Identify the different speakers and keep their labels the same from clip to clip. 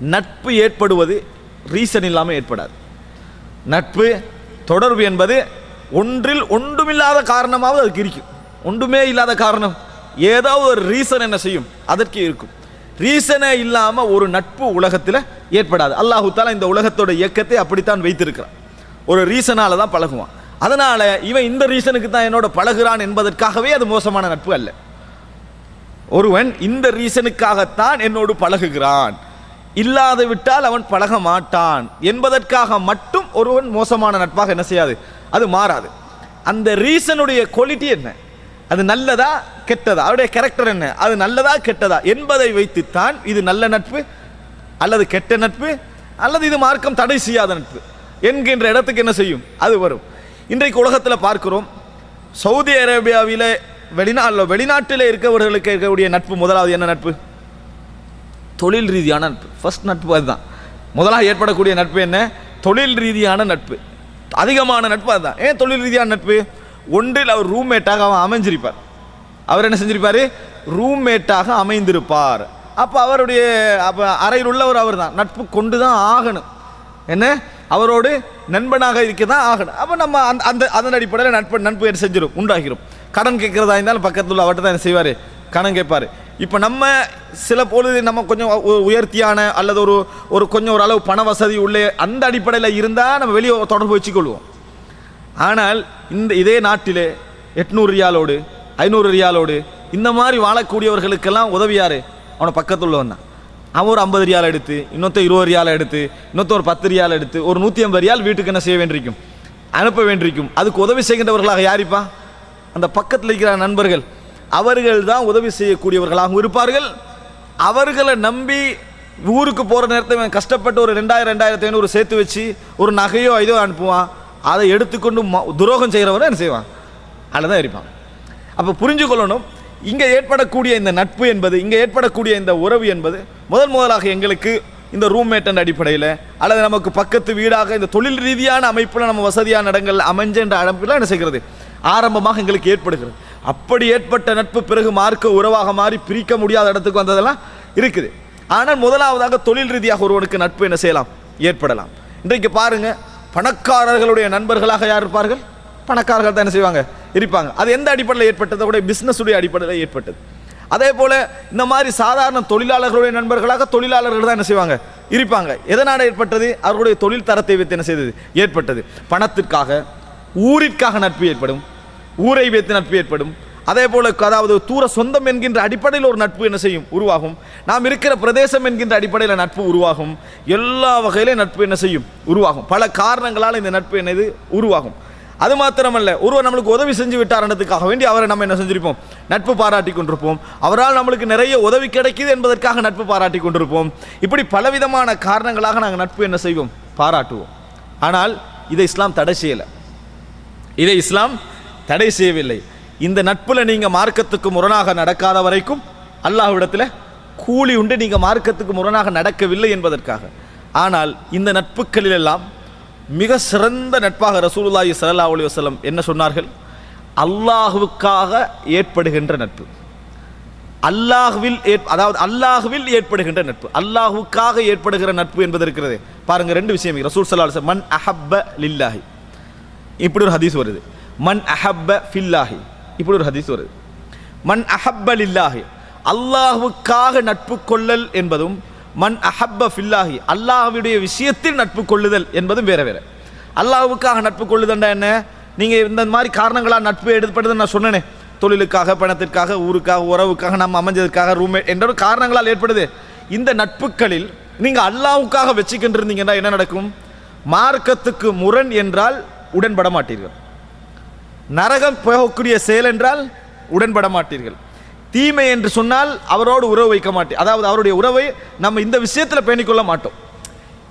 Speaker 1: நட்பு ஏற்படுவது ரீசன் இல்லாமல் ஏற்படாது. நட்பு தொடர்பு என்பது ஒன்றில் ஒன்றுமில்லாத காரணமாவது அதுக்கு இருக்கும். ஒன்றுமே இல்லாத காரணம் ஏதாவது ஒரு ரீசன் என்ன செய்யும்? அதற்கு இருக்கும். ரீசனே இல்லாமல் ஒரு நட்பு உலகத்தில் ஏற்படாது. அல்லாஹு தாலா இந்த உலகத்தோட இயக்கத்தை அப்படித்தான் வைத்திருக்கிறான். ஒரு ரீசனால் தான் பழகுவான். அதனால் இவன் இந்த ரீசனுக்கு தான் என்னோட பழகுறான் என்பதற்காகவே அது மோசமான நட்பு அல்ல. ஒருவன் இந்த ரீசனுக்காகத்தான் என்னோடு பழகுகிறான். இல்லாது விட்டால் அவன் பழக மாட்டான் என்பதற்காக மட்டும் ஒருவன் மோசமான நட்பாக என்ன செய்யாது? அது மாறாது. அந்த ரீசனுடைய குவாலிட்டி என்ன? அது நல்லதா கெட்டதா? அவருடைய கேரக்டர் என்ன? அது நல்லதா கெட்டதா? என்பதை வைத்துத்தான் இது நல்ல நட்பு அல்லது கெட்ட நட்பு அல்லது இது மார்க்கம் தடை செய்யாத நட்பு என்கின்ற இடத்துக்கு என்ன செய்யும்? அது வரும். இன்றைக்கு உலகத்தில் பார்க்கிறோம் சவுதி அரேபியாவில் வெளிநாட்டில் வெளிநாட்டில் இருக்கவர்களுக்கு இருக்கக்கூடிய நட்பு முதலாவது என்ன நட்பு? தொழில் ரீதியான நட்பு. ஃபஸ்ட் நட்பு அதுதான். முதலாக ஏற்படக்கூடிய நட்பு என்ன? தொழில் ரீதியான நட்பு. அதிகமான நட்பு அதுதான். ஏன் தொழில் ரீதியான நட்பு? ஒன்றில் அவர் ரூம்மேட்டாக அவன் அமைஞ்சிருப்பார். அவர் என்ன செஞ்சிருப்பார்? ரூம்மேட்டாக அமைந்திருப்பார். அப்போ அவருடைய அப்போ அறையில் உள்ளவர் அவர் தான் நட்பு கொண்டு தான் ஆகணும். என்ன? அவரோடு நண்பனாக இருக்க தான் ஆகணும். அப்போ நம்ம அந்த அந்த அதன் அடிப்படையில் நட்பு நட்பு என்ன செஞ்சிடும் உண்டாகிறோம் கடன் கேட்குறதா இருந்தாலும் பக்கத்தில் உள்ள அவர்கிட்ட தான் என்ன செய்வார்? கடன் கேட்பார். இப்போ நம்ம சில பொழுது நம்ம கொஞ்சம் உ- உயர்த்தியான அல்லது ஒரு ஒரு கொஞ்சம் ஒரு அளவு பண வசதி உள்ளே அந்த அடிப்படையில் இருந்தால் நம்ம வெளியே தொடர்பு வச்சுக்கொள்வோம். ஆனால் இந்த இதே நாட்டிலே எட்நூறு ரியாலோடு ஐநூறு ரியாலோடு இந்த மாதிரி வாழக்கூடியவர்களுக்கெல்லாம் உதவியார் அவனை பக்கத்தில் உள்ளவன் தான். அவன் ஒரு ஐம்பது ரியால் எடுத்து இன்னொத்த இருபது ரியால் எடுத்து இன்னொத்த ஒரு பத்து ரியால் எடுத்து ஒரு நூற்றி ஐம்பது ரியால் வீட்டுக்கு என்ன செய்ய வேண்டியிருக்கும்? அனுப்ப வேண்டியிருக்கும். அதுக்கு உதவி செய்கின்றவர்களாக யாரிப்பா அந்த பக்கத்தில் இருக்கிற நண்பர்கள். அவர்கள் தான் உதவி செய்யக்கூடியவர்களாகவும் இருப்பார்கள். அவர்களை நம்பி ஊருக்கு போகிற நேரத்தை கஷ்டப்பட்டு ஒரு ரெண்டாயிரம் ரெண்டாயிரத்தி ஐநூறு சேர்த்து வச்சு ஒரு நகையோ இதோ அனுப்புவான். அதை எடுத்துக்கொண்டு துரோகம் செய்கிறவரை என்ன செய்வான்? அதில் தான் இருப்பான். அப்போ புரிஞ்சுக்கொள்ளணும். இங்கே ஏற்படக்கூடிய இந்த நட்பு என்பது இங்கே ஏற்படக்கூடிய இந்த உறவு என்பது முதல் முதலாக எங்களுக்கு இந்த ரூம்மேட் என்ற அடிப்படையில் அல்லது நமக்கு பக்கத்து வீடாக இந்த தொழில் ரீதியான அமைப்பில் நம்ம வசதியான இடங்கள் அமைஞ்ச அமைப்பில் என்ன செய்கிறது? ஆரம்பமாக எங்களுக்கு ஏற்படுகிறது. அப்படி ஏற்பட்ட நட்பு பிறகு மார்க்க உறவாக மாறி பிரிக்க முடியாத இடத்துக்கு வந்ததெல்லாம் இருக்குது. ஆனால் முதலாவதாக தொழில் ரீதியாக ஒருவனுக்கு நட்பு என்ன செய்யலாம்? ஏற்படலாம். இன்றைக்கு பாருங்க பணக்காரர்களுடைய நண்பர்களாக யார் இருப்பார்கள்? பணக்காரர்கள் தான் என்ன செய்வாங்க? இருப்பாங்க. அது எந்த அடிப்படையில் ஏற்பட்டது கூட பிஸ்னஸுடைய அடிப்படையில் ஏற்பட்டது. அதே போல இந்த மாதிரி சாதாரண தொழிலாளர்களுடைய நண்பர்களாக தொழிலாளர்கள் தான் என்ன செய்வாங்க? இருப்பாங்க. எதனால் ஏற்பட்டது? அவர்களுடைய தொழில் தரத்தை வைத்து என்ன செய்தது? ஏற்பட்டது. பணத்திற்காக ஊரிற்காக நட்பு ஏற்படும். ஊரை வைத்து நட்பு ஏற்படும். அதே போல அதாவது தூர சொந்தம் என்கின்ற அடிப்படையில் ஒரு நட்பு என்ன செய்யும்? உருவாகும். நாம் இருக்கிற பிரதேசம் என்கின்ற அடிப்படையில் நட்பு உருவாகும். எல்லா வகையிலும் நட்பு என்ன செய்யும்? உருவாகும். பல காரணங்களால் இந்த நட்பு என்னது? உருவாகும். அது மாத்திரமல்ல ஒருவர் நம்மளுக்கு உதவி செஞ்சு விட்டார்ன்றதுக்காக வேண்டி அவரை நம்ம என்ன செஞ்சிருப்போம்? நட்பு பாராட்டி கொண்டிருப்போம். அவரால் நம்மளுக்கு நிறைய உதவி கிடைக்குது என்பதற்காக நட்பு பாராட்டி கொண்டிருப்போம். இப்படி பலவிதமான காரணங்களாக நாங்கள் நட்பு என்ன செய்வோம்? பாராட்டுவோம். ஆனால் இதை இஸ்லாம் தடை செய்யலை. இதை இஸ்லாம் தடை செய்யவில்லை. இந்த நட்புல நீங்க மார்க்கத்துக்கு முரணாக நடக்காத வரைக்கும் அல்லாஹ்விடத்தில் கூலி உண்டு நீங்க மார்க்கத்துக்கு முரணாக நடக்கவில்லை என்பதற்காக. ஆனால் இந்த நட்புகளில் எல்லாம் மிக சிறந்த நட்பாக ரசூலுல்லாஹி சல்லா அலி வசலம் என்ன சொன்னார்கள்? அல்லாஹுவுக்காக ஏற்படுகின்ற நட்பு. அல்லாஹுவில் ஏற்- அதாவது அல்லாஹுவில் ஏற்படுகின்ற நட்பு. அல்லாஹுக்காக ஏற்படுகிற நட்பு என்பது இருக்கிறது. பாருங்க ரெண்டு விஷயம். ரசூல் சல்லா மன் அஹப்ப லில்லாஹி. இப்படி ஒரு ஹதீஸ் வருது. மன் அஹப்ப ஃபில்லாஹி இப்படி ஒரு ஹதீஸ் வருது. மன் அஹப்ப லில்லாஹி அல்லாஹ்வுக்காக நட்பு கொள்ளல் என்பதும் மன் அஹப்ப ஃபில்லாஹி அல்லாஹுடைய விஷயத்தில் நட்பு கொள்ளுதல் என்பதும் வேற வேற. அல்லாஹ்வுக்காக நட்பு கொள்ளுதண்டா என்ன? நீங்கள் இந்த மாதிரி காரணங்களால் நட்பு எடுப்படுதுன்னு நான் சொன்னேனே. தொழிலுக்காக பணத்திற்காக ஊருக்காக உறவுக்காக நம்ம அமைஞ்சதுக்காக ரூம்மேட் என்ற ஒரு காரணங்களால் ஏற்படுது. இந்த நட்புகளில் நீங்கள் அல்லாவுக்காக வச்சுக்கின்றிருந்தீங்கன்னா என்ன நடக்கும்? மார்க்கத்துக்கு முரண் என்றால் உடன்பட மாட்டீர்கள். நரகம் போகக்கூடிய செயல் என்றால் உடன்பட மாட்டீர்கள் தீமை என்று சொன்னால் அவரோடு உறவு வைக்க மாட்டேன் அதாவது அவருடைய உறவை நம்ம இந்த விஷயத்தில் பேணிக்கொள்ள மாட்டோம்.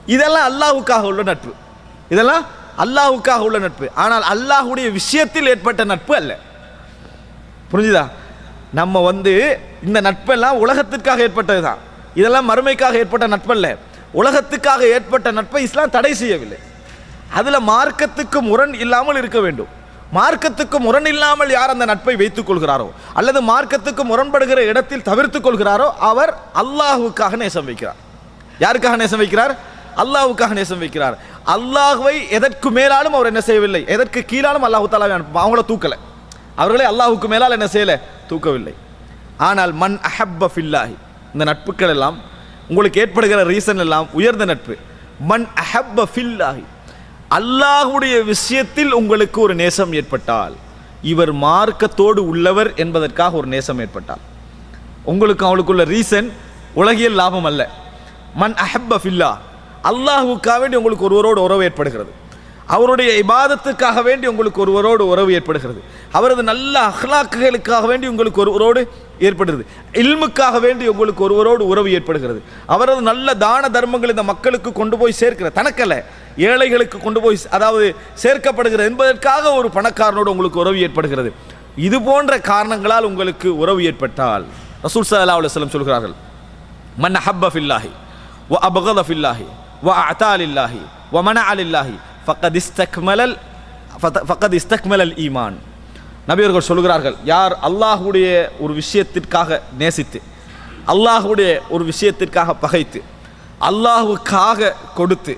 Speaker 1: இதெல்லாம் அல்லாஹுக்காக உள்ள நட்பு. இதெல்லாம் அல்லாஹுக்காக உள்ள நட்பு. ஆனால் அல்லாஹுடைய விஷயத்தில் ஏற்பட்ட நட்பு அல்ல. புரிஞ்சுதா? நம்ம வந்து இந்த நட்பெல்லாம் உலகத்திற்காக ஏற்பட்டது தான் இதெல்லாம் மறுமைக்காக ஏற்பட்ட நட்பல்ல. உலகத்துக்காக ஏற்பட்ட நட்பை இஸ்லாம் தடை செய்யவில்லை. அதில் மார்க்கத்துக்கு முரண் இல்லாமல் இருக்க வேண்டும். மார்க்கத்துக்கு முரணில்லாமல் யார் அந்த நட்பை வைத்துக் கொள்கிறாரோ? அல்லது மார்க்கத்துக்கு முரண்படுகிற இடத்தில் தவிர்த்துக் கொள்கிறாரோ? அவர் அல்லாஹுக்காக நேசம் வைக்கிறார். யாருக்காக நேசம் வைக்கிறார்? அல்லாஹுக்காக நேசம் வைக்கிறார். அல்லாஹுவை எதற்கு மேலாலும் அவர் என்ன செய்யவில்லை. எதற்கு கீழாலும் அல்லாஹு தாலா அவங்கள தூக்கலை. அவர்களே அல்லாஹுக்கு மேலால் என்ன செய்யலை? தூக்கவில்லை. ஆனால் மண் அஹப்ப ஃபில்லாஹி இந்த நட்புகள் எல்லாம் உங்களுக்கு ஏற்படுகிற ரீசன் எல்லாம் உயர்ந்த நட்பு. மண் அஹப்ப ஃபில்லாஹி அல்லாஹுடைய விஷயத்தில் உங்களுக்கு ஒரு நேசம் ஏற்பட்டால் இவர் மார்க்கத்தோடு உள்ளவர் என்பதற்காக ஒரு நேசம் ஏற்பட்டால். உங்களுக்கு அவளுக்குள்ள ரீசன் உலகியல் லாபம் அல்ல. மன் அஹப்ப ஃபில்லா. அல்லாஹுக்காக வேண்டி உங்களுக்கு ஒருவரோடு உறவு ஏற்படுகிறது. அவருடைய இபாதத்துக்காக வேண்டி உங்களுக்கு ஒருவரோடு உறவு ஏற்படுகிறது. அவரது நல்ல அஹ்லாக்குகளுக்காக வேண்டி உங்களுக்கு ஒருவரோடு ஏற்படுகிறது. இல்முக்காக வேண்டி உங்களுக்கு ஒருவரோடு உறவு ஏற்படுகிறது. அவரது நல்ல தான தர்மங்கள் இந்த மக்களுக்கு கொண்டு போய் சேர்க்கிற தனக்கல்ல ஏழைகளுக்கு கொண்டு போய் அதாவது சேர்க்கப்படுகிறது என்பதற்காக ஒரு பணக்காரனோடு உங்களுக்கு உறவு ஏற்படுகிறது. இது போன்ற காரணங்களால் உங்களுக்கு உறவு ஏற்பட்டால் ரசூல் சல்லா அலுவலம் சொல்கிறார்கள் மன் அஹப்ப ஃபில்லாஹி வ அபகத ஃபில்லாஹி வ அத்தா லில்லாஹி வ மன அலில்லாஹி ஃபக்கத் இஸ்தக்மலல் ஃபக்கத் இஸ்தக்மலல் ஈமான் நபியர்கள் சொல்கிறார்கள் யார் அல்லாஹுடைய ஒரு விஷயத்திற்காக நேசித்து அல்லாஹுடைய ஒரு விஷயத்திற்காக பகைத்து அல்லாஹுக்காக கொடுத்து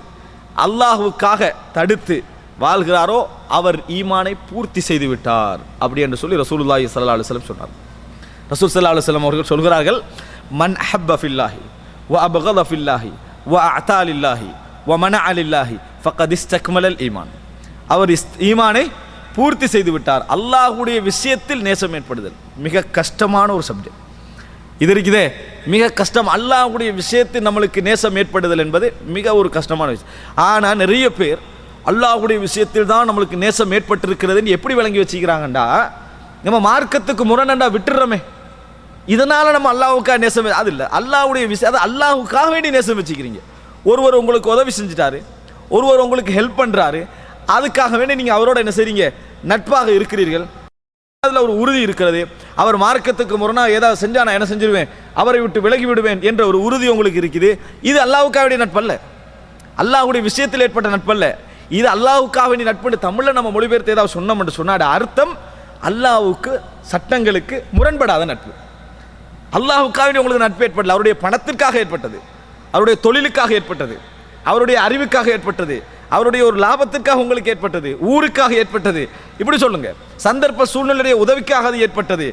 Speaker 1: அல்லாஹுக்காக தடுத்து வாழ்கிறாரோ அவர் ஈமானை பூர்த்தி செய்து விட்டார். அப்படி என்று சொல்லி ரசூலுல்லாஹி சல்லா அலுவலம் சொன்னார். ரசூல் சல்லா அலுவலம் அவர்கள் சொல்கிறார்கள் மன் அஹப்ப அஃபில்லாஹி வ அபகத் அஃபில்லாஹி வ அத்தாலில்லாஹி லில்லாஹி அலில்லாஹி மனஅ ஈமான் அவர் இஸ் ஈமானை பூர்த்தி செய்து விட்டார். அல்லாஹ்வுடைய விஷயத்தில் நேசம் ஏற்படுதல். மிக கஷ்டமான ஒரு சப்ஜெக்ட் இது இருக்குதே மிக கஷ்டம் அல்லாஹ்வுடைய விஷயத்தில் நம்மளுக்கு நேசம் ஏற்படுதல் என்பது மிக ஒரு கஷ்டமான விஷயம். ஆனால் நிறைய பேர் அல்லாஹ்வுடைய விஷயத்தில் தான் நம்மளுக்கு நேசம் ஏற்பட்டிருக்கிறதுன்னு எப்படி விளங்கி வச்சுக்கிறாங்கண்டா? நம்ம மார்க்கத்துக்கு முரணண்டா விட்டுறோமே. இதனால் நம்ம அல்லாஹ்வுக்காக நேசம் அது இல்லை. அல்லாவுடைய விஷயம் அது அல்லாவுக்காக வேண்டி நேசம் வச்சுக்கிறீங்க. ஒருவர் உங்களுக்கு உதவி செஞ்சுட்டாரு ஒருவர் உங்களுக்கு ஹெல்ப் பண்ணுறாரு அதுக்காக வேண்டி நீங்கள் அவரோட என்ன செய்றீங்க? நட்பாக இருக்கிறீர்கள். அதில் ஒரு உறுதி இருக்கிறது. அவர் மார்க்கத்துக்கு முரணா ஏதாவது செஞ்சால் நான் என்ன செஞ்சிருவேன்? அவரை விட்டு விலகி விடுவேன் என்ற ஒரு உறுதி உங்களுக்கு இருக்குது. இது அல்லாஹ்வுக்காக வேண்டிய நட்பல்ல. அல்லாஹுடைய விஷயத்தில் ஏற்பட்ட நட்பல்ல. இது அல்லாவுக்காக வேண்டிய நட்புன்னு தமிழில் நம்ம மொழிபெயர்த்து ஏதாவது சொன்னோம் என்று சொன்னாட அர்த்தம் அல்லாவுக்கு சட்டங்களுக்கு முரண்படாத நட்பு. அல்லாவுக்காக உங்களுக்கு நட்பு ஏற்படல. அவருடைய பணத்திற்காக ஏற்பட்டது. அவருடைய தொழிலுக்காக ஏற்பட்டது. அவருடைய அறிவுக்காக ஏற்பட்டது. அவருடைய ஒரு லாபத்துக்காக உங்களுக்கு ஏற்பட்டது. ஊருக்காக ஏற்பட்டது. இப்படி சொல்லுங்க. சந்தர்ப்ப சூழ்நிலைய உதவிக்காக அது ஏற்பட்டது.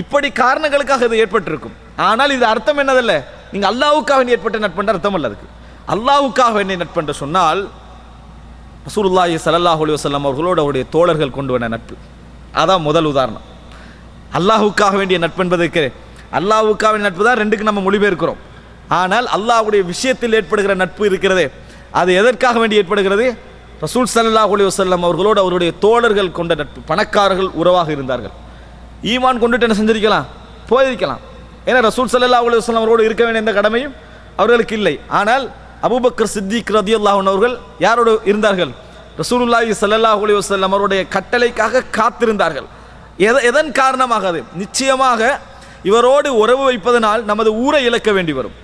Speaker 1: இப்படி காரணங்களுக்காக இது ஏற்பட்டிருக்கும். ஆனால் இது அர்த்தம் என்னதல்ல? நீங்கள் அல்லாவுக்காக ஏற்பட்ட நட்பென்ற அர்த்தம் அல்ல அதுக்கு. அல்லாவுக்காக வேண்டிய நட்பென்று சொன்னால் ரசூலுல்லாஹி ஸல்லல்லாஹு அலைஹி வஸல்லம் அவர்களோடு அவருடைய தோழர்கள் கொண்டு வந்த நட்பு. அதான் முதல் உதாரணம். அல்லாஹுக்காக வேண்டிய நட்பு என்பதற்கு அல்லாஹுக்காக வேண்டிய நட்பு தான் ரெண்டுக்கு நம்ம மொழிபெயர்க்கிறோம். ஆனால் அல்லாஹ்வுடைய விஷயத்தில் ஏற்படுகிற நட்பு இருக்கிறதே. அது எதற்காக வேண்டி ஏற்படுகிறது? ரசூல் ஸல்லல்லாஹு அலைஹி வஸல்லம் அவர்களோடு அவருடைய தோழர்கள் கொண்ட நட்பு பணக்காரர்கள் உறவாக இருந்தார்கள். ஈமான் கொண்டுட்டு என்ன செஞ்சிருக்கலாம்? போயிருக்கலாம். ஏன்னா ரசூல் ஸல்லல்லாஹு அலைஹி வஸல்லம் அவரோடு இருக்க வேண்டிய எந்த கடமையும் அவர்களுக்கு இல்லை. ஆனால் அபுபக்கர் சித்திக் ரதி அன்ஹு அவர்கள் யாரோடு இருந்தார்கள்? ரசூலுல்லாஹி ஸல்லல்லாஹு அலைஹி வஸல்லம் அவருடைய கட்டளைக்காக காத்திருந்தார்கள். எத எதன் காரணமாக அது? நிச்சயமாக இவரோடு உறவு வைப்பதனால் நமது ஊரை இழக்க வேண்டி வரும்.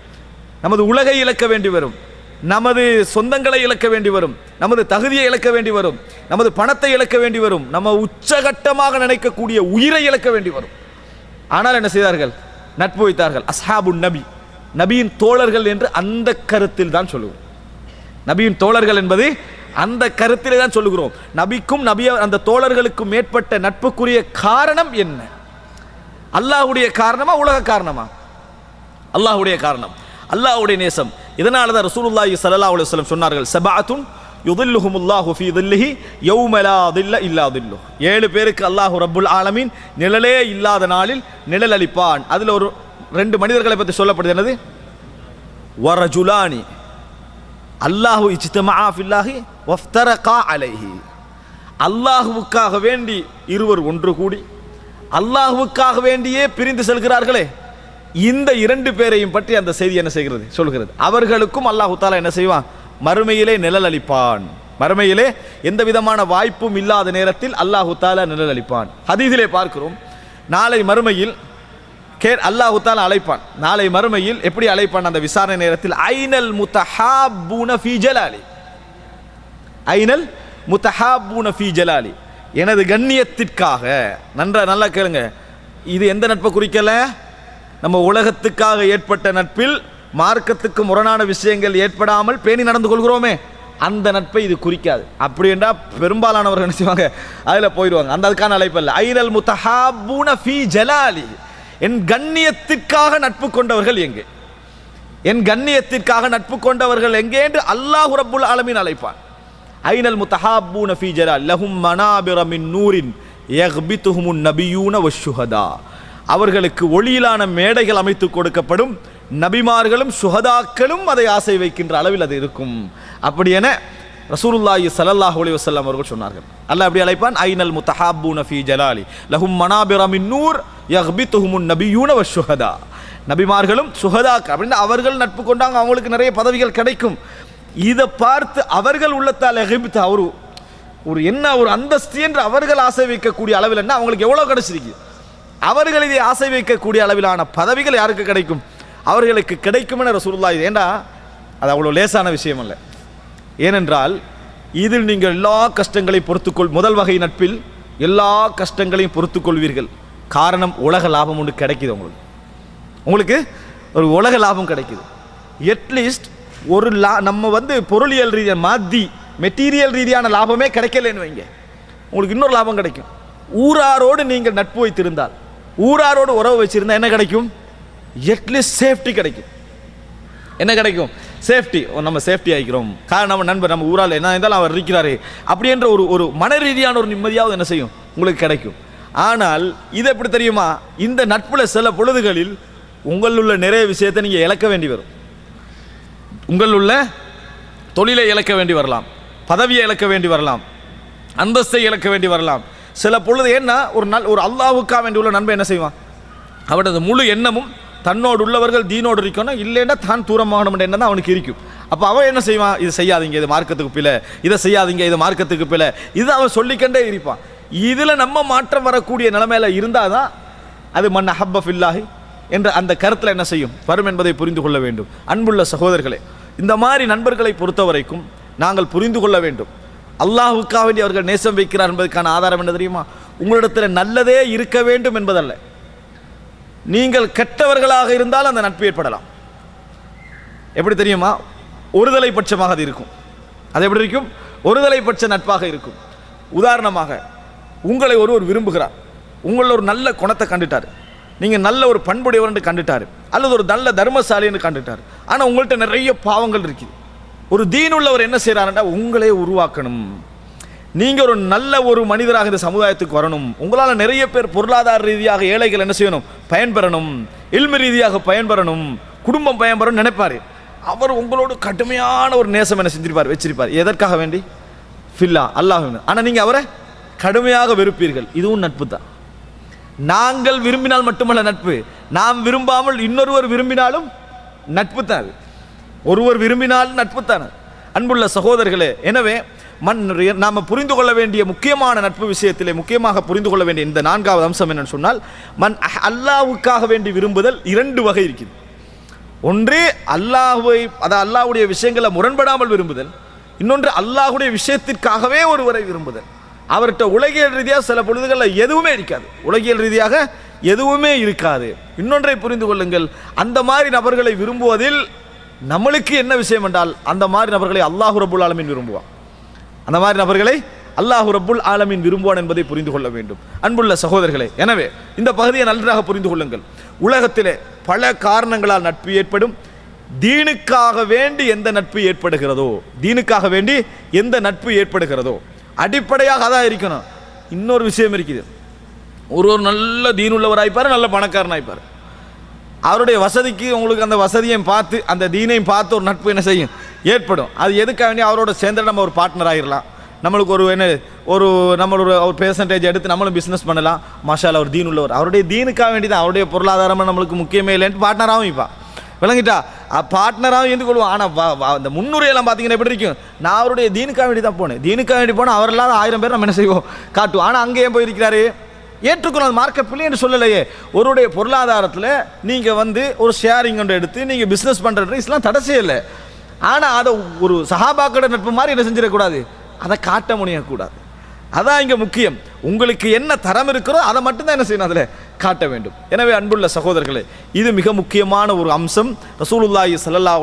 Speaker 1: நமது உலகை இழக்க வேண்டி வரும். நமது சொந்தங்களை இழக்க வேண்டி வரும். நமது தகுதியை இழக்க வேண்டி வரும். நமது பணத்தை இழக்க வேண்டி வரும். நம்ம உச்சகட்டமாக நினைக்கக்கூடிய உயிரை இழக்க வேண்டி வரும். ஆனால் என்ன செய்தார்கள்? நட்பு வைத்தார்கள். அஸ்ஹாபுன் நபி. நபியின் தோழர்கள் என்று அந்த கருத்தில் தான் சொல்லுவோம். நபியின் தோழர்கள் என்பது அந்த கருத்திலே தான் சொல்லுகிறோம். நபிக்கும் நபிய அந்த தோழர்களுக்கும் மேற்பட்ட நட்புக்குரிய காரணம் என்ன? அல்லாஹுடைய காரணமா உலக காரணமா? அல்லாஹுடைய காரணம். அல்லாஹ்வுடைய நேசம். இதனால தான் ரசூலுல்லாஹி ஸல்லல்லாஹு அலைஹி வஸல்லம் சொன்னார்கள் சபஅத்துன் யுதில்லுஹுமுல்லாஹு ஃபீ தில்லிஹி யௌம லா தில்ல இல்லா தில்லு ஏழு பேருக்கு அல்லாஹ் ரப்புல் ஆலமீன் நிழலே இல்லாத நாளில் நிழல் அளிப்பான். அதில் ஒரு ரெண்டு மனிதர்களை பற்றி சொல்லப்படுது என்னது? வரஜுலானி அல்லாஹு இஜ்தமா ஃபில்லாஹி வஃப்தரகா அலைஹி. அல்லாஹுவுக்காக வேண்டி இருவர் ஒன்று கூடி அல்லாஹுவுக்காக வேண்டியே பிரிந்து செல்கிறார்களே. இந்த இரண்டு பேரையும் பற்றி அந்த செய்தி என்ன செய்கிறது? சொல்கிறது. அவர்களுக்கும் அல்லாஹு தாலா என்ன செய்வான்? மறுமையிலே நிழல் அளிப்பான் மறுமையிலே எந்த விதமான வாய்ப்பும் இல்லாத நேரத்தில் அல்லாஹு தாலா நிழல் அளிப்பான் ஹதீதிலே பார்க்கிறோம். நாளை மறுமையில் கே அல்லாஹு தாலா அழைப்பான். நாளை மறுமையில் எப்படி அழைப்பான்? அந்த விசாரணை நேரத்தில் ஐனல் முத்தஹாபூன ஃபி ஜலாலி. ஐனல் முத்தஹாபூன ஃபி ஜலாலி. எனது கண்ணியத்திற்காக. நன்றா நல்லா கேளுங்க. இது எந்த நட்பை குறிக்கலை? நம்ம உலகத்துக்காக ஏற்பட்ட நட்பில் மார்க்கத்துக்கு முரணான விஷயங்கள் ஏற்படாமல் பேணி நடந்து கொள்கிறோமே அந்த நட்பை இது குறிக்காது. அப்படி என்றால் பெரும்பாலானவர்கள் என்ன செய்வாங்க? அதில் போயிடுவாங்க. அந்த அதுக்கான அழைப்பு இல்லை ஐனல் முத்தஹாபூன ஃபி ஜலாலி. என் கண்ணியத்திற்காக நட்பு கொண்டவர்கள் எங்கே? என் கண்ணியத்திற்காக நட்பு கொண்டவர்கள் எங்கே என்று அல்லாஹ் ரப்புல் ஆலமின் அழைப்பான். ஐனல் முத்தஹாபூன ஃபி ஜலால். லஹும் மனாபிரமின் நூரின். யக்பித்துஹுமுன் நபியூன வஷுஹதா. அவர்களுக்கு ஒளியிலான மேடைகள் அமைத்து கொடுக்கப்படும் நபிமார்களும் சுஹதாக்களும் அதை ஆசை வைக்கின்ற அளவில் அது இருக்கும். அப்படி என ரசூலுல்லாஹி ஸல்லல்லாஹு அலி வசல்லாம் அவர்கள் சொன்னார்கள். அல்ல அப்படி அழைப்பான்? ஐநல் முத்தஹாபூன நஃபி ஜலாலி. லஹும் மனாபிரமின் நூர் யஹ்பி துஹுமுன் நபியூன வஷுஹதா. நபிமார்களும் சுஹதாக்கள் அப்படின்னு அவர்கள் நட்பு கொண்டாங்க அவங்களுக்கு நிறைய பதவிகள் கிடைக்கும். இதை பார்த்து அவர்கள் உள்ளத்தால் எகிப்து அவரு ஒரு என்ன ஒரு அந்தஸ்து என்று அவர்கள் ஆசை வைக்கக்கூடிய அளவில் என்ன அவங்களுக்கு எவ்வளோ கிடைச்சிருக்கு? அவர்கள் இதை ஆசை வைக்கக்கூடிய அளவிலான பதவிகள் யாருக்கு கிடைக்கும்? அவர்களுக்கு கிடைக்கும் என இது ஏண்டா? அது அவ்வளோ லேசான விஷயம் அல்ல. ஏனென்றால் இதில் நீங்கள் எல்லா கஷ்டங்களையும் பொறுத்துக்கொள் முதல் வகை நட்பில் எல்லா கஷ்டங்களையும் பொறுத்துக்கொள்வீர்கள். காரணம் உலக லாபம் ஒன்று கிடைக்குது உங்களுக்கு. உங்களுக்கு ஒரு உலக லாபம் கிடைக்குது. அட்லீஸ்ட் ஒரு லா நம்ம வந்து பொருளியல் ரீதியாக மாத்தி மெட்டீரியல் ரீதியான லாபமே கிடைக்கலன்னு வைங்க. உங்களுக்கு இன்னொரு லாபம் கிடைக்கும். ஊராரோடு நீங்கள் நட்பு வைத்திருந்தால் ஊராரோடு உறவு வச்சிருந்தா என்ன கிடைக்கும்? அட்லீஸ்ட் சேஃப்டி கிடைக்கும். என்ன கிடைக்கும்? சேஃப்டி நம்ம சேஃப்டி ஆகிக்கிறோம் காரணம் நம்ம நண்பர் நம்ம ஊரால் என்ன இருந்தாலும் அவர் இருக்கிறாரு. அப்படி என்ற ஒரு ஒரு மன ரீதியான ஒரு நிம்மதியாவது என்ன செய்யும்? உங்களுக்கு கிடைக்கும். ஆனால் இது எப்படி தெரியுமா? இந்த நட்பில் சில பொழுதுகளில் உங்கள் உள்ள நிறைய விஷயத்தை நீங்கள் இழக்க வேண்டி வரும். உங்கள் உள்ள தொழிலை இழக்க வேண்டி வரலாம். பதவியை இழக்க வேண்டி வரலாம். அந்தஸ்தை இழக்க வேண்டி வரலாம். சில பொழுது என்ன ஒரு நல் ஒரு அல்லாவுக்கா வேண்டி உள்ள நண்பன் என்ன செய்வான்? அவனது முழு எண்ணமும் தன்னோடு உள்ளவர்கள் தீனோடு இருக்கணும் இல்லைன்னா தான் தூரமாகணும் என்ன தான் அவனுக்கு இருக்கும். அப்போ அவன் என்ன செய்வான்? இது செய்யாதீங்க இது மார்க்கத்துக்கு பிழை. இதை செய்யாதீங்க இது மார்க்கத்துக்கு பிழை. இது அவன் சொல்லிக்கண்டே இருப்பான். இதில் நம்ம மாற்றம் வரக்கூடிய நிலைமையில் இருந்தால் தான் அது மண் அஹப்ப இல்லாஹி என்ற அந்த கருத்தில் என்ன செய்யும்? வரும் என்பதை புரிந்து கொள்ள வேண்டும். அன்புள்ள சகோதரர்களே இந்த மாதிரி நண்பர்களை பொறுத்த வரைக்கும் நாங்கள் புரிந்து கொள்ள வேண்டும். அல்லாஹுக்காக வேண்டி அவர்கள் நேசம் வைக்கிறார் என்பதற்கான ஆதாரம் என்ன தெரியுமா? உங்களிடத்தில் நல்லதே இருக்க வேண்டும் என்பதல்ல. நீங்கள் கெட்டவர்களாக இருந்தால் அந்த நட்பு ஏற்படலாம். எப்படி தெரியுமா? ஒருதலை பட்சமாக அது இருக்கும். அது எப்படி இருக்கும்? ஒருதலை பட்ச நட்பாக இருக்கும். உதாரணமாக உங்களை ஒருவர் விரும்புகிறார். உங்களில் ஒரு நல்ல குணத்தை கண்டுட்டார். நீங்கள் நல்ல ஒரு பண்புடையவர்னு கண்டுட்டார். அல்லது ஒரு நல்ல தர்மசாலின்னு கண்டுட்டார். ஆனால் உங்கள்கிட்ட நிறைய பாவங்கள் இருக்குது. ஒரு தீனுள்ளவர் என்ன செய்கிறாருன்னா உங்களே உருவாக்கணும். நீங்கள் ஒரு நல்ல ஒரு மனிதராக இந்த சமுதாயத்துக்கு வரணும். உங்களால் நிறைய பேர் பொருளாதார ரீதியாக ஏழைகள் என்ன செய்யணும்? பயன்பெறணும். இல்மு ரீதியாக பயன்பெறணும். குடும்பம் பயன்பெறணும் நினைப்பார். அவர் உங்களோடு கடுமையான ஒரு நேசம் என்ன செஞ்சிருப்பார் வச்சிருப்பார். எதற்காக வேண்டி? ஃபில்லா அல்லாஹ் ஆனால் நீங்கள் அவரை கடுமையாக வெறுப்பீர்கள். இதுவும் நட்பு தான். நாங்கள் விரும்பினால் மட்டுமல்ல நட்பு. நாம் விரும்பாமல் இன்னொருவர் விரும்பினாலும் நட்பு தான் அது. ஒருவர் விரும்பினால் நட்பு தானே அன்புள்ள சகோதரர்களே எனவே மண் நாம் புரிந்து கொள்ள வேண்டிய முக்கியமான நட்பு விஷயத்திலே முக்கியமாக புரிந்து கொள்ள வேண்டிய இந்த நான்காவது அம்சம் என்னன்னு சொன்னால் மண் அல்லாவுக்காக அல்லாஹ்வுக்காக வேண்டி விரும்புதல் இரண்டு வகை இருக்குது. ஒன்று அல்லாஹுவை அதாவது அல்லாஹுடைய விஷயங்களை முரண்படாமல் விரும்புதல். இன்னொன்று அல்லாஹுடைய விஷயத்திற்காகவே ஒருவரை விரும்புதல். அவர்கிட்ட உலகியல் ரீதியாக சில பொழுதுகளில் எதுவுமே இருக்காது. உலகியல் ரீதியாக எதுவுமே இருக்காது. இன்னொன்றை புரிந்து கொள்ளுங்கள் அந்த மாதிரி நபர்களை விரும்புவதில் நம்மளுக்கு என்ன விஷயம் என்றால் அந்த மாதிரி நபர்களை அல்லாஹ் ரபுல் ஆலமின் விரும்புவான். அந்த மாதிரி நபர்களை அல்லாஹ் ரபுல் ஆலமீன் விரும்புவான் என்பதை புரிந்து கொள்ள வேண்டும். அன்புள்ள சகோதரர்களே எனவே இந்த பகுதியை நன்றாக புரிந்து கொள்ளுங்கள். உலகத்திலே பல காரணங்களால் நட்பு ஏற்படும். தீனுக்காக வேண்டி எந்த நட்பு ஏற்படுகிறதோ தீனுக்காக வேண்டி எந்த நட்பு ஏற்படுகிறதோ அடிப்படையாக அதான் இருக்கணும். இன்னொரு விஷயம் இருக்குது. ஒரு ஒரு நல்ல தீனுள்ளவராய்ப்பார் நல்ல பணக்காரனாய்ப்பார் அவருடைய வசதிக்கு உங்களுக்கு அந்த வசதியையும் பார்த்து அந்த தீனையும் பார்த்து ஒரு நட்பு என்ன செய்யும்? ஏற்படும். அது எதுக்காக வேண்டிய அவரோட சேர்ந்து நம்ம ஒரு பார்ட்னர் ஆகிடலாம் நம்மளுக்கு ஒரு என்ன ஒரு நம்மளோட ஒரு பெர்சன்டேஜ் எடுத்து நம்மளும் பிஸ்னஸ் பண்ணலாம். மஷால் ஒரு தீன் உள்ளவர். அவருடைய தீனுக்காக வேண்டி தான் அவருடைய பொருளாதாரமாக நம்மளுக்கு முக்கியமே இல்லைன்ட்டு பார்ட்னராகவும் இப்போ விளங்கிட்டா? பார்ட்னராகவும் இருந்து கொள்வோம் ஆனால் அந்த முன்னுரையெல்லாம் பார்த்தீங்கன்னா எப்படி இருக்கும்? நான் அவருடைய தீனுக்காக வேண்டி தான் போனேன். தீனுக்காக வேண்டி போனால் அவர் இல்லாத ஆயிரம் பேர் நம்ம என்ன செய்வோம்? காட்டுவோம். ஆனால் அங்கேயும் போயிருக்கிறாரு? ஏற்றுக்கொள்ளணும் மார்க்க பிள்ளை என்று சொல்லலையே. ஒருடைய பொருளாதாரத்தில் நீங்கள் வந்து ஒரு ஷேரிங் ஒன்று எடுத்து நீங்கள் பிஸ்னஸ் பண்ணுற இஸ்லாம் தடை செய்யலை ஆனால் அதை ஒரு சஹாபாக்கோட நட்பு மாதிரி என்ன செஞ்சிடக்கூடாது? அதை காட்ட முடியக்கூடாது அதான் இங்கே முக்கியம். உங்களுக்கு என்ன தரம் இருக்கிறோ அதை மட்டும்தான் என்ன செய்யணும் அதில்? காட்ட வேண்டும். எனவே அன்புள்ள சகோதரர்களே இது மிக முக்கியமான ஒரு அம்சம். ரசூலுல்லாஹி சல்லல்லா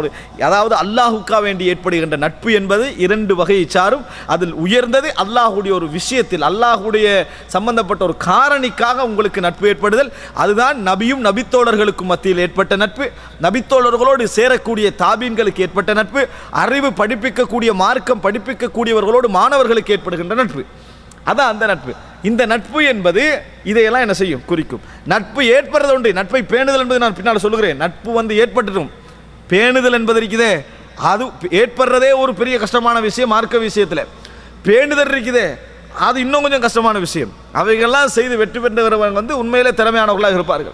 Speaker 1: அதாவது அல்லாஹுக்கா வேண்டி ஏற்படுகின்ற நட்பு என்பது இரண்டு வகையை சாரும். அதில் உயர்ந்தது அல்லாஹுடைய ஒரு விஷயத்தில் அல்லாஹுடைய சம்பந்தப்பட்ட ஒரு காரணிக்காக உங்களுக்கு நட்பு ஏற்படுதல். அதுதான் நபியும் நபித்தோழர்களுக்கும் மத்தியில் ஏற்பட்ட நட்பு. நபித்தோழர்களோடு சேரக்கூடிய தாபீன்களுக்கு ஏற்பட்ட நட்பு. அறிவு படிப்பிக்கக்கூடிய மார்க்கம் படிப்பிக்கக்கூடியவர்களோடு மாணவர்களுக்கு ஏற்படுகின்ற நட்பு. அதான் அந்த நட்பு. இந்த நட்பு என்பது இதையெல்லாம் என்ன செய்யும்? குறிக்கும். நட்பு ஏற்படுறது உண்டு. நட்பை பேணுதல் என்பது நான் பின்னால் சொல்லுகிறேன். நட்பு வந்து ஏற்பட்டுடும். பேணுதல் என்பது இருக்குதே. அது ஏற்படுறதே ஒரு பெரிய கஷ்டமான விஷயம் மார்க்க விஷயத்தில். பேணுதல் இருக்குதே. அது இன்னும் கொஞ்சம் கஷ்டமான விஷயம். அவைகள்லாம் செய்து வெற்றி பெற்றவர்கள் வந்து உண்மையிலே திறமையானவர்களாக இருப்பார்கள்.